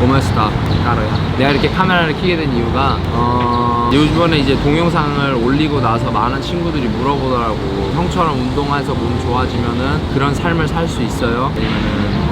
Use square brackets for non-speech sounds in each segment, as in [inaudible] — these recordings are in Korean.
고메스타 까르야 내가 이렇게 카메라를 켜게 된 이유가 어 요즘에 이제 동영상을 올리고 나서 많은 친구들이 물어보더라고. 형처럼 운동해서 몸 좋아지면은 그런 삶을 살 수 있어요? 아니면은 어,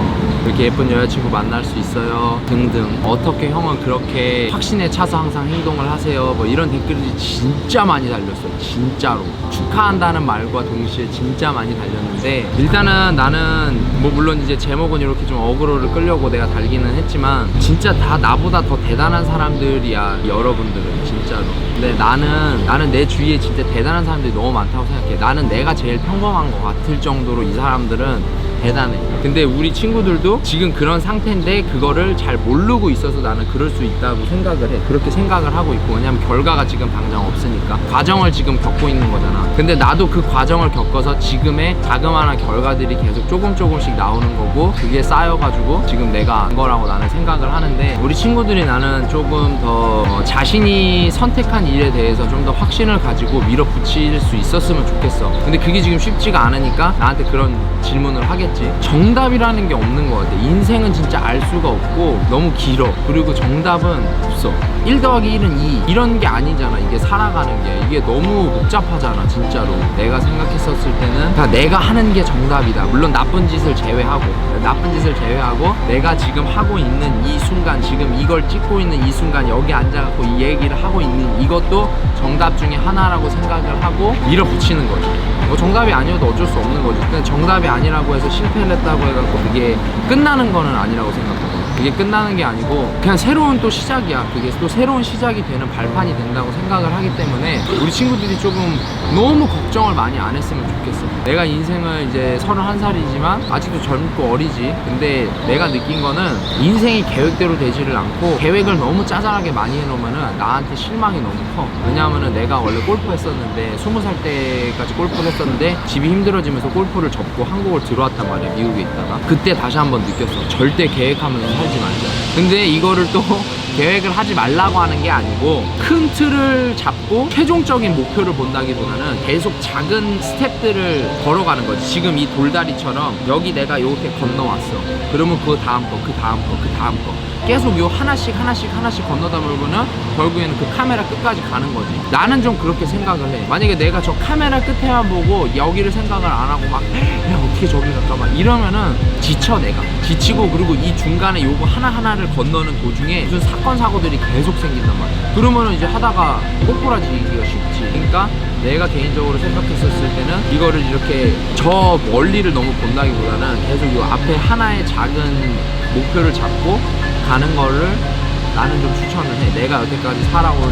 이렇게 예쁜 여자친구 만날 수 있어요. 등등. 어떻게 형은 그렇게 확신에 차서 항상 행동을 하세요? 뭐 이런 댓글이 진짜 많이 달렸어요. 진짜로. 축하한다는 말과 동시에 진짜 많이 달렸는데 일단은 나는 뭐 물론 이제 제목은 이렇게 좀 어그로를 끌려고 내가 달기는 했지만 진짜 다 나보다 더 대단한 사람들이야 여러분들은 진짜로. 근데 나는 나는 내 주위에 진짜 대단한 사람들이 너무 많다고 생각해. 나는 내가 제일 평범한 것 같을 정도로 이 사람들은 대단해. 근데 우리 친구들도 지금 그런 상태인데 그거를 잘 모르고 있어서 나는 그럴 수 있다고 생각을 해. 그렇게 생각을 하고 있고 왜냐면 결과가 지금 당장 없으니까 과정을 지금 겪고 있는 거잖아. 근데 나도 그 과정을 겪어서 지금의 자그마한 결과들이 계속 조금 조금씩 나오는 거고 그게 쌓여가지고 지금 내가 한 거라고 나는 생각을 하는데 우리 친구들이 나는 조금 더 어, 자신이 선택한 일에 대해서 좀 더 확신을 가지고 밀어붙일 수 있었으면 좋겠어. 근데 그게 지금 쉽지가 않으니까 나한테 그런 질문을 하겠지. 정답이라는 게 없는 것 같아. 인생은 진짜 알 수가 없고 너무 길어. 그리고 정답은 없어. 1 더하기 1은 2. 이런 게 아니잖아. 이게 살아가는 게. 이게 너무 복잡하잖아. 진짜로. 내가 생각했었을 때는 다 내가 하는 게 정답이다. 물론 나쁜 짓을 제외하고. 나쁜 짓을 제외하고 내가 지금 하고 있는 이 순간, 지금 이걸 찍고 있는 이 순간 여기 앉아갖고 이 얘기를 하고 있는 이것도 정답 중에 하나라고 생각을 하고 밀어붙이는 거지. 뭐 정답이 아니어도 어쩔 수 없는 거지. 근데 정답이 아니라고 해서 실패를 했다고 해갖고 그게 끝나는 거는 아니라고 생각하거든. 그게 끝나는 게 아니고 그냥 새로운 또 시작이야. 그게 또 새로운 시작이 되는 발판이 된다고 생각을 하기 때문에 우리 친구들이 조금 너무 걱정을 많이 안 했으면 좋겠어. 내가 인생을 이제 31살이지만 아직도 젊고 어리지. 근데 내가 느낀 거는 인생이 계획대로 되지를 않고 계획을 너무 짜잘하게 많이 해놓으면은 나한테 실망이 너무 커. 왜냐하면은 내가 원래 골프 했었는데 20살 때까지 골프를 했었는데 집이 힘들어지면서 골프를 접고 한국을 들어왔단 말이야. 미국에 있다가. 그때 다시 한번 느꼈어. 절대 계획하면서 살지 말자. 근데 이거를 또 [laughs] 계획을 하지 말라고 하는 게 아니고 큰 틀을 잡고 최종적인 목표를 본다기보다는 계속 작은 스텝들을 걸어가는 거지. 지금 이 돌다리처럼 여기 내가 이렇게 건너왔어. 그러면 그 다음 거, 그 다음 거, 그 다음 거. 계속 요 하나씩 하나씩 하나씩 건너다 보면은 결국에는 그 카메라 끝까지 가는 거지. 나는 좀 그렇게 생각을 해. 만약에 내가 저 카메라 끝에만 보고 여기를 생각을 안 하고 막, 야, 어떻게 저기 갈까 막 이러면은 지쳐, 내가. 지치고 그리고 이 중간에 요거 하나하나를 건너는 도중에 무슨 사건, 사고들이 계속 생긴단 말이야. 그러면은 이제 하다가 꼬꾸라지기가 쉽지. 그러니까 내가 개인적으로 생각했었을 때는 이거를 이렇게 저 멀리를 너무 본다기보다는 계속 요 앞에 하나의 작은 목표를 잡고 가는 거를 나는 좀 추천을 해. 내가 여태까지 살아온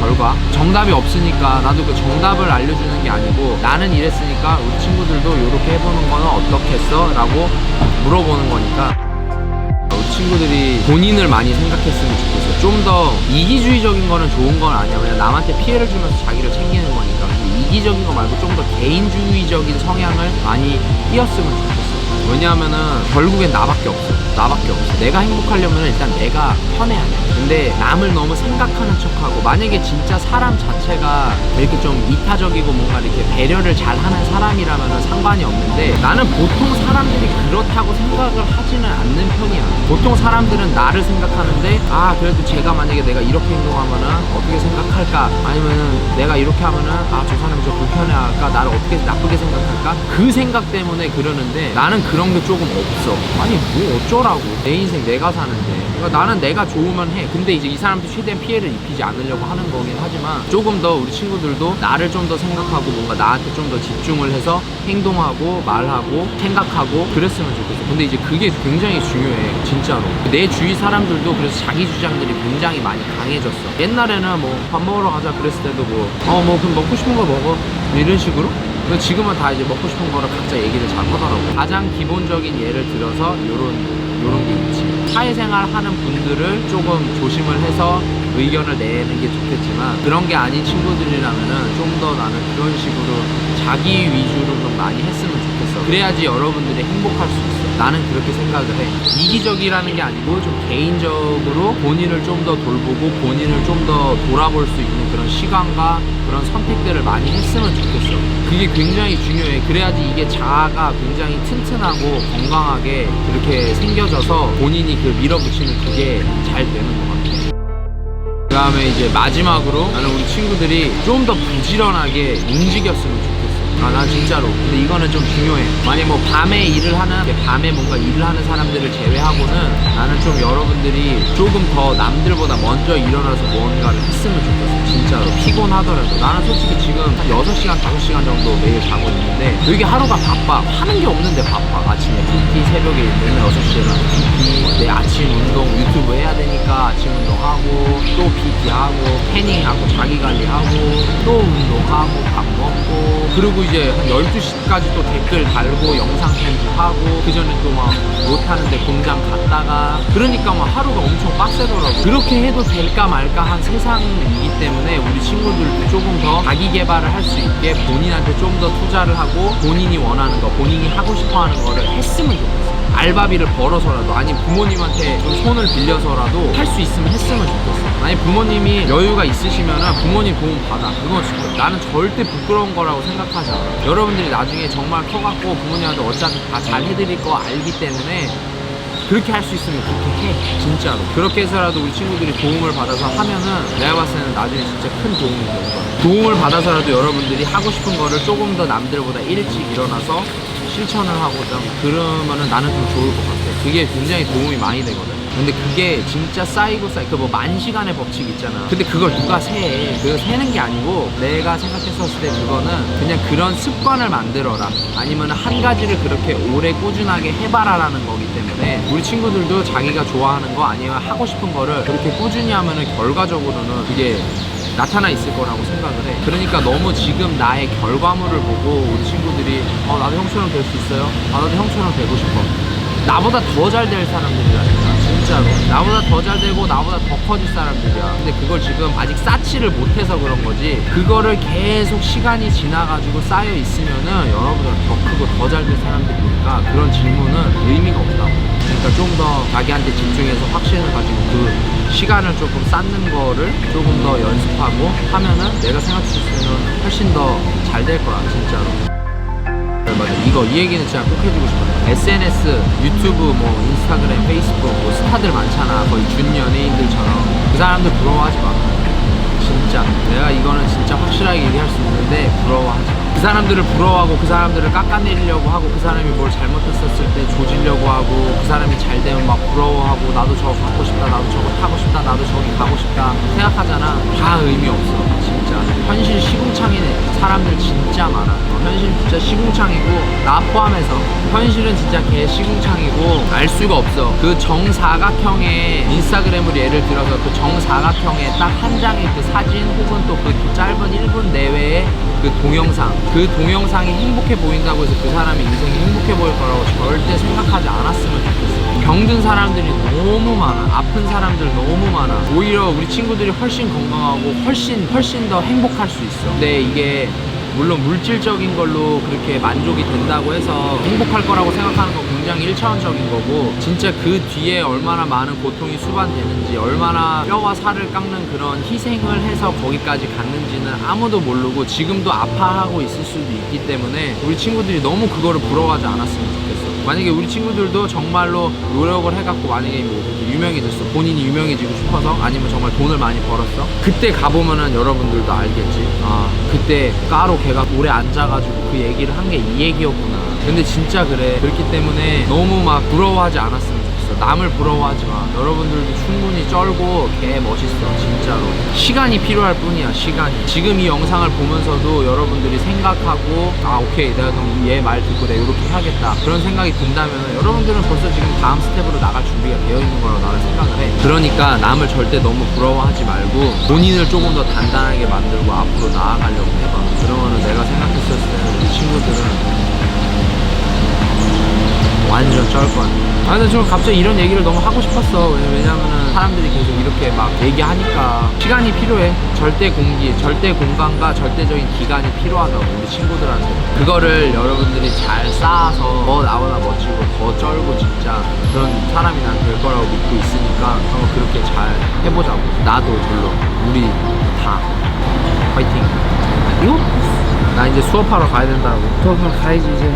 결과 정답이 없으니까 나도 그 정답을 알려주는 게 아니고 나는 이랬으니까 우리 친구들도 이렇게 해보는 거는 어떻겠어? 라고 물어보는 거니까 우리 친구들이 본인을 많이 생각했으면 좋겠어. 좀더 이기주의적인 거는 좋은 건 아니야. 그냥 남한테 피해를 주면서 자기를 챙기는 거니까. 이기적인 거 말고 좀 더 개인주의적인 성향을 많이 띄었으면 좋겠어. 왜냐하면은 결국엔 나밖에 없어. 나밖에 없어. 내가 행복하려면 일단 내가 편해야 돼. 근데 남을 너무 생각하는 척하고 만약에 진짜 사람 자체가 이렇게 좀 이타적이고 뭔가 이렇게 배려를 잘하는 사람이라면 상관이 없는데 나는 보통 사람들이 그렇다고 생각을 하지는 않는 편이야. 보통 사람들은 나를 생각하는데 아 그래도 제가 만약에 내가 이렇게 행동하면은 어떻게 생각할까 아니면은 내가 이렇게 하면은 아 저 사람이 저 불편해할까 나를 어떻게 나쁘게 생각할까 그 생각 때문에 그러는데 나는 그런 게 조금 없어. 아니 뭐 어쩌라 고 내 인생 내가 사는데 그러니까 나는 내가 좋으면 해. 근데 이제 이 사람도 최대한 피해를 입히지 않으려고 하는 거긴 하지만 조금 더 우리 친구들도 나를 좀 더 생각하고 뭔가 나한테 좀 더 집중을 해서 행동하고 말하고 생각하고 그랬으면 좋겠어. 근데 이제 그게 굉장히 중요해. 진짜로. 내 주위 사람들도 그래서 자기 주장들이 굉장히 많이 강해졌어. 옛날에는 뭐 밥 먹으러 가자 그랬을 때도 뭐 어뭐 그럼 먹고 싶은 거 먹어 이런 식으로 지금은 다 이제 먹고 싶은 거를 각자 얘기를 잘 하더라고. 가장 기본적인 예를 들어서 요런 요런 게 있지. 사회생활 하는 분들을 조금 조심을 해서 의견을 내는 게 좋겠지만 그런 게 아닌 친구들이라면은 좀 더 나는 그런 식으로 자기 위주로 좀 많이 했으면 좋겠어. 그래야지 여러분들이 행복할 수 있어. 나는 그렇게 생각을 해. 이기적이라는 게 아니고 좀 개인적으로 본인을 좀 더 돌보고 본인을 좀 더 돌아볼 수 있는 그런 시간과 그런 선택들을 많이 했으면 좋겠어. 그게 굉장히 중요해. 그래야지 이게 자아가 굉장히 튼튼하고 건강하게 그렇게 생겨져서 본인이 그 밀어붙이는 그게 잘 되는 것 같아. 그 다음에 이제 마지막으로 나는 우리 친구들이 좀 더 부지런하게 움직였으면 좋겠어. 아, 난 진짜로. 근데 이거는 좀 중요해. 만약 뭐 밤에 일을 하는, 밤에 뭔가 일을 하는 사람들을 제외하고는 나는 좀 여러분들이 조금 더 남들보다 먼저 일어나서 뭔가를 했으면 좋겠어. 진짜로. 피곤하더라도. 나는 솔직히 지금 한 6시간, 5시간 정도 매일 자고 있는데 되게 하루가 바빠. 하는 게 없는데 바빠. 아침에 PT, 새벽에 맨날 6시에 일어나서 PT, 내 아침 운동 유튜브 해야 되니까 아침 운동하고 또 PT하고 태닝하고 자기관리하고 또 운동하고 밥 먹고 그리고 이제 한 12시까지 또 댓글 달고 영상 편집하고 그 전에 또 막 못하는데 공장 갔다가 그러니까 막 하루가 엄청 빡세더라고 그렇게 해도 될까 말까 한 세상이기 때문에 우리 친구들도 조금 더 자기 개발을 할 수 있게 본인한테 좀 더 투자를 하고 본인이 원하는 거 본인이 하고 싶어 하는 거를 했으면 좋겠어 알바비를 벌어서라도 아니 부모님한테 좀 손을 빌려서라도 할 수 있으면 했으면 좋겠어. 아니 부모님이 여유가 있으시면 부모님 도움 받아. 그건 진짜 나는 절대 부끄러운 거라고 생각하지 않아. 여러분들이 나중에 정말 커갖고 부모님한테 어차피 다 잘 해드릴 거 알기 때문에 그렇게 할 수 있으면 그렇게 해. 진짜로. 그렇게 해서라도 우리 친구들이 도움을 받아서 하면은 내가 봤을 때는 나중에 진짜 큰 도움이 될 거야. 도움을 받아서라도 여러분들이 하고 싶은 거를 조금 더 남들보다 일찍 일어나서 실천을 하고 좀 그러면은 나는 좀 좋을 것 같아. 그게 굉장히 도움이 많이 되거든. 근데 그게 진짜 쌓이고 쌓이 그뭐 만 시간의 법칙 있잖아. 근데 그걸 누가 세? 그거 세는 게 아니고 내가 생각했었을 때 그거는 그냥 그런 습관을 만들어라. 아니면 한 가지를 그렇게 오래 꾸준하게 해봐라라는 거기 때문에 우리 친구들도 자기가 좋아하는 거 아니면 하고 싶은 거를 그렇게 꾸준히 하면은 결과적으로는 그게 나타나 있을 거라고 생각을 해. 그러니까 너무 지금 나의 결과물을 보고 우리 친구들이 어 나도 형처럼 될 수 있어요. 아 나도 형처럼 되고 싶어. 나보다 더 잘 될 사람들이라니까 진짜로. 나보다 더 잘 되고 나보다 더 커질 사람들이야. 근데 그걸 지금 아직 쌓지를 못해서 그런 거지. 그거를 계속 시간이 지나가지고 쌓여 있으면은 여러분들 더 크고 더 잘 될 사람들이니까 그런 질문은 의미가 없다고 그러니까 좀 더 자기한테 집중해서 확신을 가지고 그 시간을 조금 쌓는 거를 조금 더 연습하고 하면은 내가 생각했을 때는 훨씬 더 잘 될 거야 진짜로 맞아 이거 이 얘기는 진짜 꼭 해주고 싶어요. SNS 유튜브 뭐 인스타그램 페이스북 뭐 스타들 많잖아. 거의 준 연예인들처럼. 그 사람들 부러워하지 마. 진짜. 내가 이거는 진짜 확실하게 얘기할 수 있는데 부러워하지 마. 그 사람들을 부러워하고 그 사람들을 깎아내리려고 하고 그 사람이 뭘 잘못했었을 때 조지려고 하고 그 사람이 잘 되면 막 부러워하고 나도 저거 갖고 싶다 나도 저거 타고 싶다 나도 저기 가고 싶다 생각하잖아. 다 의미 없어. 진짜. 현실 시궁창인 사람들 진짜 많아. 어, 현실 진짜 시궁창이고 나 포함해서 현실은 진짜 개 시궁창이고 알 수가 없어. 그 정사각형의 인스타그램을 예를 들어서 그 정사각형의 딱 한 장의 그 사진 혹은 또 그 짧은 1분 내외의 그 동영상. 그 동영상이 행복해 보인다고 해서 그 사람의 인생이 행복해 보일 거라고 절대 생각하지 않았으면 좋겠어. 병든 사람들이 너무 많아. 아픈 사람들 너무 많아. 오히려 우리 친구들이 훨씬 건강하고 훨씬 훨씬 더 행복할 수 있어. 근데 이게 물론 물질적인 걸로 그렇게 만족이 된다고 해서 행복할 거라고 생각하는 건 굉장히 1차원적인 거고 진짜 그 뒤에 얼마나 많은 고통이 수반되는지 얼마나 뼈와 살을 깎는 그런 희생을 해서 거기까지 갔는지는 아무도 모르고 지금도 아파하고 있을 수도 있기 때문에 우리 친구들이 너무 그거를 부러워하지 않았으면 좋겠어 만약에 우리 친구들도 정말로 노력을 해갖고 만약에 뭐 유명해졌어 본인이 유명해지고 싶어서 아니면 정말 돈을 많이 벌었어? 그때 가보면은 여러분들도 알겠지. 아 그때 까로 걔가 오래 앉아가지고 그 얘기를 한 게 이 얘기였구나. 근데 진짜 그래. 그렇기 때문에 너무 막 부러워하지 않았으면 좋겠어. 남을 부러워하지 마. 여러분들도 충분히 쩔고 개 멋있어 진짜로. 시간이 필요할 뿐이야 시간이. 지금 이 영상을 보면서도 여러분들이 생각하고 아 오케이 내가 그럼 얘 말 듣고 내가 이렇게 해야겠다. 그런 생각이 든다면 여러분들은 벌써 지금 다음 스텝으로 나갈 준비가 되어 있는 거라고 나는 생각을 해. 그러니까 남을 절대 너무 부러워하지 말고 본인을 조금 더 단단하게 만들고 앞으로 나아가려고 해봐. 그러면은 내가 생각했을 때는 우리 친구들은 완전 쩔 거야. 아, 근데 좀 갑자기 이런 얘기를 너무 하고 싶었어. 왜냐- 왜냐면은 사람들이 계속 이렇게 막 얘기하니까 시간이 필요해. 절대 공기, 절대 공간과 절대적인 기간이 필요하다고, 우리 친구들한테. 그거를 여러분들이 잘 쌓아서 더 나보다 멋지고 더 쩔고 진짜 그런 사람이 난 될 거라고 믿고 있으니까 한번 그렇게 잘 해보자고. 나도 물론. 우리 다. 화이팅. 이거? 나 이제 수업하러 가야 된다고 수업하러 가야지 이제